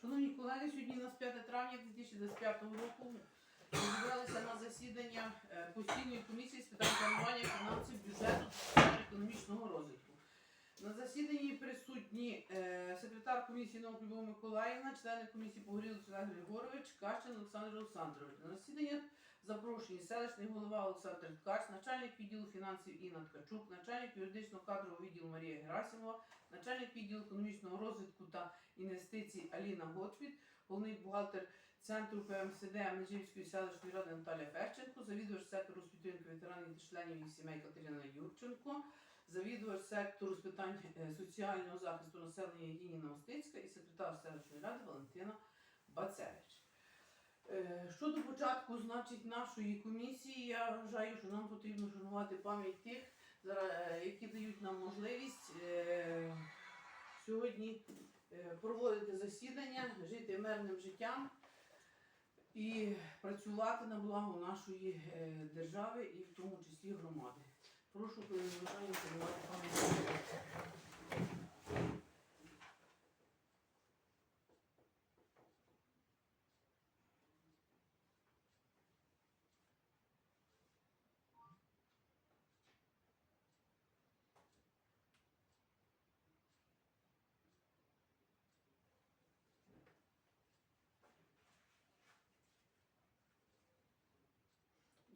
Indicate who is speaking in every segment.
Speaker 1: Шановні колеги, сьогодні у нас 5 травня 2025 року. Зібралися на засідання е, постійної комісії з питань планування фінансів, бюджету та економічного розвитку. На засіданні присутні е, секретар комісії Новок Любов Миколаївна, члени комісії Погорілець Олег Григорович, Кащин Олександр Олександрович. На засідання запрошені селищний голова Олександр Ткач, начальник відділу фінансів Інна Ткачук, начальник юридичного кадрового відділу Марія Герасимова, начальник відділу економічного розвитку та інвестицій Аліна Готфід, головний бухгалтер Центру ПМСД Межівської селищної ради Наталія Фещенко, завідувач сектору з підтримки ветеранів та членів їх сімей Катерина Юрченко, завідувач сектору з питань е, соціального захисту населення Єніна Остицька і секретар селищної ради Валентина Бацевич. Е, Щодо початку, значить, нашої комісії, я вважаю, що нам потрібно шанувати пам'ять тих, е, які дають нам можливість сьогодні проводити засідання, жити мирним життям і працювати на благо нашої держави і в тому числі громади. Прошу коли бажання шанувати пам'ять.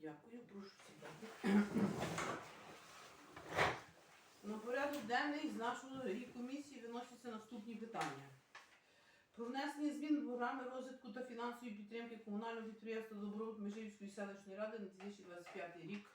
Speaker 1: Дякую, прошу сідати. На порядок денний з нашої комісії виносяться наступні питання. Про внесення змін до програми розвитку та фінансової підтримки комунального підприємства Добробут Межівської селищної ради на 2025 рік.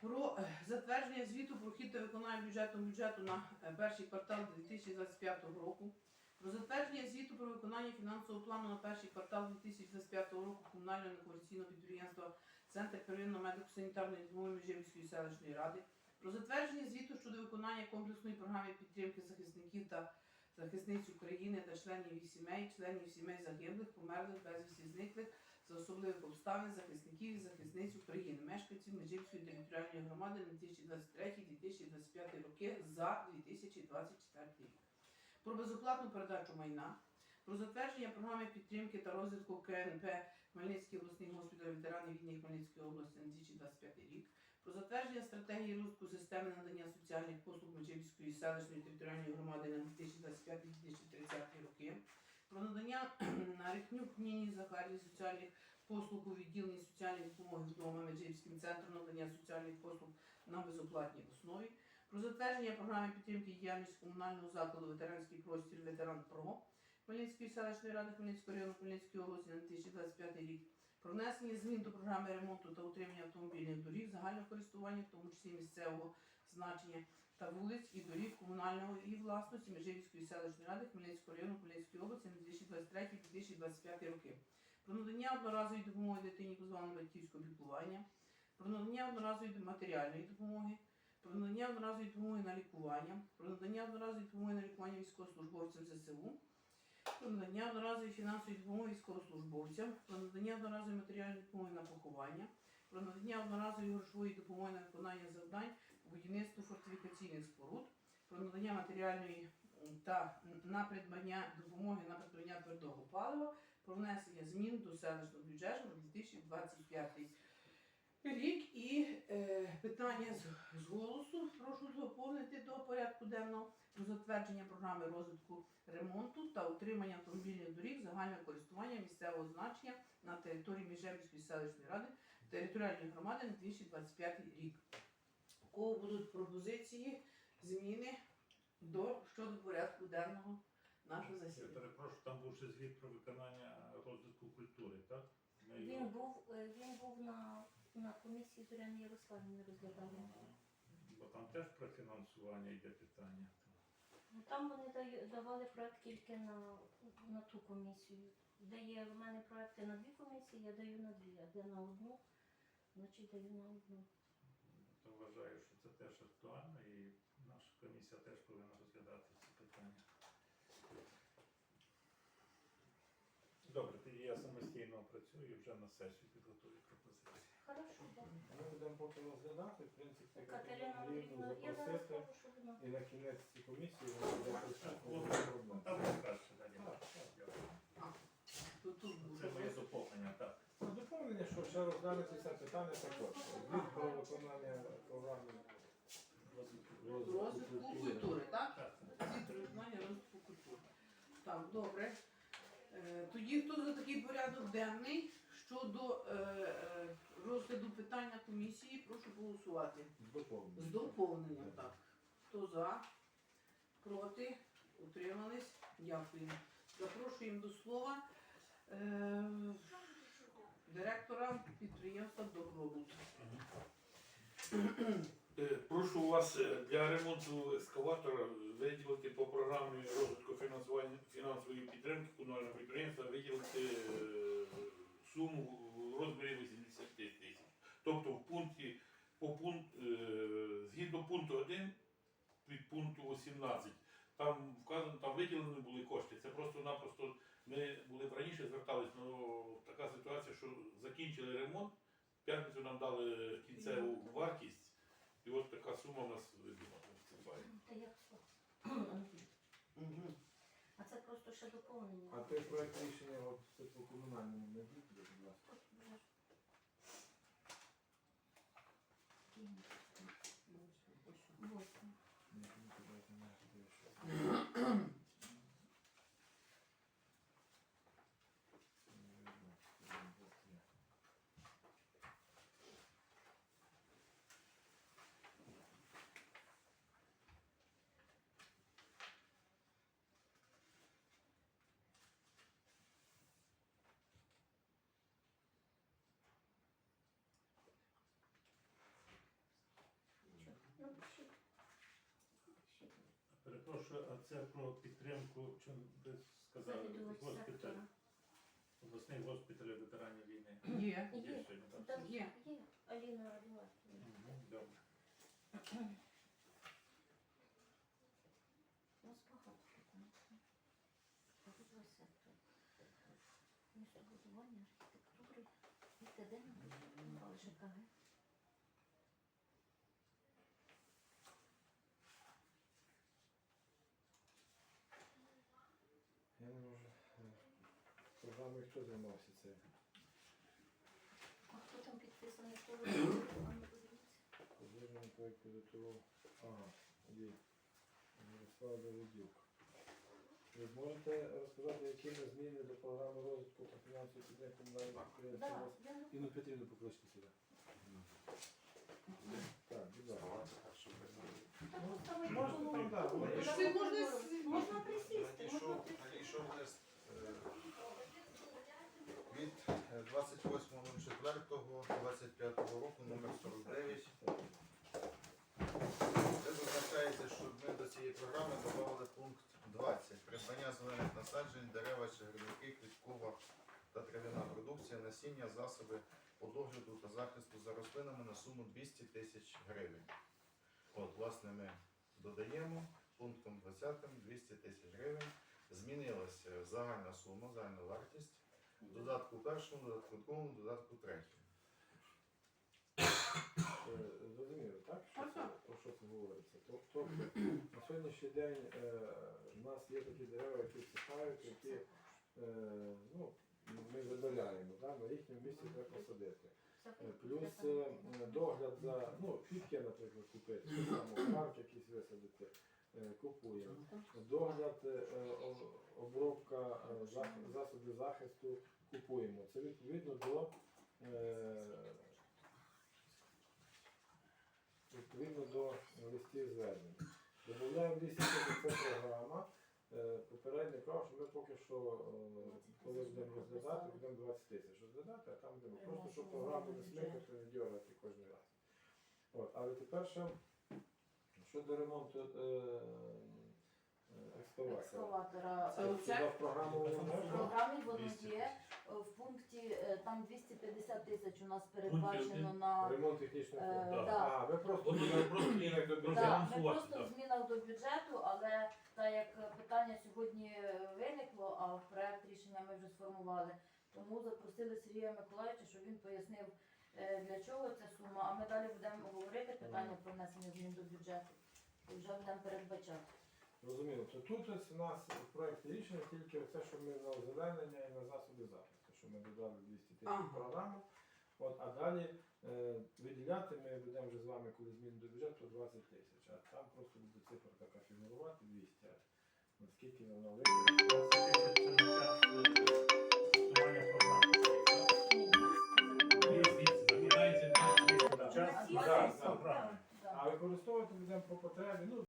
Speaker 1: Про е, затвердження звіту про хід та виконання бюджетного бюджету на е, перший квартал 2025 року. Про затвердження звіту про виконання фінансового плану на перший квартал 2025 року комунального некомерційного підприємства Центр первинної медико-санітарної допомоги Межівської селищної ради. Про затвердження звіту щодо виконання комплексної програми підтримки захисників та захисниць України та членів їх сімей, членів сімей загиблих, померлих, безвісті зниклих за особливих обставин захисників і захисниць України, мешканців Межівської територіальної громади на 2023-2025 роки за 2024 рік. Про безоплатну передачу майна, про затвердження програми підтримки та розвитку КНП Хмельницький обласний госпіталь ветеранів війни Хмельницької області на 2025 рік, про затвердження стратегії розвитку системи надання соціальних послуг Межівської селищної територіальної громади на 2025-2030 роки, про надання Нарихнюк Ніні Захарії соціальних послуг у відділенні соціальної допомоги вдома Меджибським центром надання соціальних послуг на безоплатній основі, про затвердження програми підтримки діяльності комунального закладу ветеранський простір Ветеран ПРО Хмельницької селищної ради Хмельницького району Хмельницької області на 2025 рік, про внесення змін до програми ремонту та утримання автомобільних доріг загального користування, в тому числі місцевого значення та вулиць і доріг комунального і власності Межирівської селищної ради Хмельницького району Хмельницької області на 2023-2025 роки, про надання одноразової допомоги дитині позбавленої батьківського піклування, про надання одноразової матеріальної допомоги, про надання одноразової допомоги на лікування, про надання одноразової допомоги на лікування військовослужбовцям ЗСУ, про надання одноразової фінансової допомоги військовослужбовцям, про надання одноразової матеріальної допомоги на поховання, про надання одноразової грошової допомоги на виконання завдань по будівництву фортифікаційних споруд, про надання матеріальної та на придбання допомоги на придбання твердого палива, про внесення змін до селищного бюджету на 2025 рік. І е, питання з, з голосу прошу до порядку денного про затвердження програми розвитку ремонту та утримання автомобільних доріг загального користування місцевого значення на території Міжевської селищної ради територіальної громади на 2025 рік. У кого будуть пропозиції, зміни до щодо порядку денного нашого
Speaker 2: Я
Speaker 1: засідання?
Speaker 2: перепрошую, там був ще звіт про виконання розвитку культури, так? Ми
Speaker 3: Він
Speaker 2: його-
Speaker 3: був, е, він був на, на комісії Зоряни Ярославівни розглядали.
Speaker 2: Бо там теж про фінансування йде питання.
Speaker 3: Ну, Там вони даю- давали проект тільки на, на ту комісію. Де є в мене проекти на дві комісії, я даю на дві, а де на одну, значить даю на одну.
Speaker 2: То вважаю, що це теж актуально і наша комісія теж повинна розглядати це питання. Добре, тоді я самостійно опрацюю і вже на сесію підготую пропозиції.
Speaker 3: Хорошо, так.
Speaker 4: Ми будемо поки розглядати, в принципі,
Speaker 3: Катерина Андріївну я зараз
Speaker 4: запросити.
Speaker 3: скажу, що вона.
Speaker 4: І на кінець ці комісії вона буде працювати проблем.
Speaker 2: Та ви скажете далі.
Speaker 4: Так, Тут тут Це моє доповнення, так.
Speaker 2: Це доповнення, що
Speaker 4: ще розглянути питання також. Від про виконання програми
Speaker 1: розвитку культури, так? Центр виконання розвитку культури. Так, добре. Е, тоді хто за такий порядок денний? Щодо е, е, розгляду питання комісії, прошу голосувати.
Speaker 4: з доповненням.
Speaker 1: З доповненням, так. Хто за? Проти? Утримались? Дякую. Запрошуємо до слова е, директора підприємства Добробут.
Speaker 5: Е, Прошу вас е, для ремонту ескаватора виділити по програмі розвитку фінансування фінансової підтримки комунального підприємства виділити е, суму в розмірі 80 тисяч. Тобто в пункті по пункт, е, згідно пункту 1 від пункту 18, там вказано, там виділені були кошти. Це просто-напросто ми були раніше звертались, але така ситуація, що закінчили ремонт, в п'ятницю нам дали кінцеву вартість. І от така сума у нас виділа.
Speaker 3: Та як це? А це просто ще доповнення.
Speaker 4: А той проект рішення от, по комунальному не буде, будь ласка.
Speaker 3: Тут вже ж. Кінь. Восьме.
Speaker 4: Ні, ні,
Speaker 2: Перепрошую, а це про підтримку, чи ви сказали,
Speaker 3: Завідувач
Speaker 2: госпіталь,
Speaker 3: сектора.
Speaker 2: обласний госпіталь ветеранів війни.
Speaker 1: Є.
Speaker 2: Є
Speaker 3: Є.
Speaker 2: сьогодні, так?
Speaker 3: Там
Speaker 1: Є.
Speaker 3: є. Аліна.
Speaker 2: Мгм, Добре.
Speaker 3: У нас багато питань. Обидва сектори. Містобудування, архітектури, ІТД, наприклад, ЖКГ.
Speaker 4: Я не можу. е, Програмою хто займався цим?
Speaker 3: А хто там підписаний, хто.
Speaker 4: Подвижний проект підготував. Ага, є. Мирослав Давидюк. Ви можете розказати, які ми зміни до програми розвитку та фінансової підтримки?
Speaker 3: Да, я не
Speaker 4: Інну Петрівну покличте сюди. Так, будь ласка. Там,
Speaker 1: можна з-
Speaker 3: Можна присісти, можна присісти
Speaker 6: е, 28.04.25 року, номер 49. Де зазначається, що ми до цієї програми додали пункт 20. Придбання зелених насаджень, дерева, чагарники, квіткова та трав'яна продукція, насіння, засоби по догляду та захисту за рослинами на суму 200 тисяч гривень. От, власне, ми додаємо пунктом 20 200 тисяч гривень. Змінилася загальна сума, загальна вартість. Додатку першому, додатку другому, додатку третьому.
Speaker 4: Е, Зрозуміло, так? Що це, про що це говориться? Тобто на сьогоднішній день е, в нас є такі дерева, які всихають, які е, ну, ми видаляємо, да? на їхньому місці треба посадити. Е, Плюс е, догляд за, ну, квітки, наприклад, купити, само парк якийсь висадити, е, купуємо. Догляд, е, о- обробка е, зах- засобів захисту купуємо. Це відповідно до е, відповідно до листів звернень. Додаємо 200 тисяч це програма. Попередній прав, що ми поки що, е, коли будемо розглядати, будемо 20 тисяч розглядати, а там будемо просто, щоб програму не смикати, не дергати кожен раз. От, але тепер ще щодо ремонту е, е, екскаватора.
Speaker 1: Це
Speaker 7: Е?
Speaker 4: В програму воно
Speaker 7: В програмі воно
Speaker 2: 200
Speaker 7: є. Е, В пункті е, там 250 тисяч у нас передбачено
Speaker 5: один.
Speaker 7: на
Speaker 4: Ремонт технічної
Speaker 7: Е,
Speaker 4: форми.
Speaker 7: да.
Speaker 4: А, ви просто
Speaker 7: Да, в змінах до бюджету, але так як питання сьогодні виникло, а в проект рішення ми вже сформували, тому запросили Сергія Миколаївича, щоб він пояснив, е, для чого ця сума. А ми далі будемо говорити питання про внесення змін до бюджету і вже будемо передбачати.
Speaker 4: Розуміло. То тут ось у нас в проєкті рішення тільки це, що ми на озеленення і на засоби захисту, що ми додали 200 тисяч
Speaker 1: Ага.
Speaker 4: програму. От, а далі е, виділяти ми будемо вже з вами, коли зміни до бюджету, 20 тисяч. А там просто буде цифра така фігурувати 200. От скільки воно виконано.
Speaker 2: Це час е, на час програми.
Speaker 4: А використовувати будемо по потребі. Ну,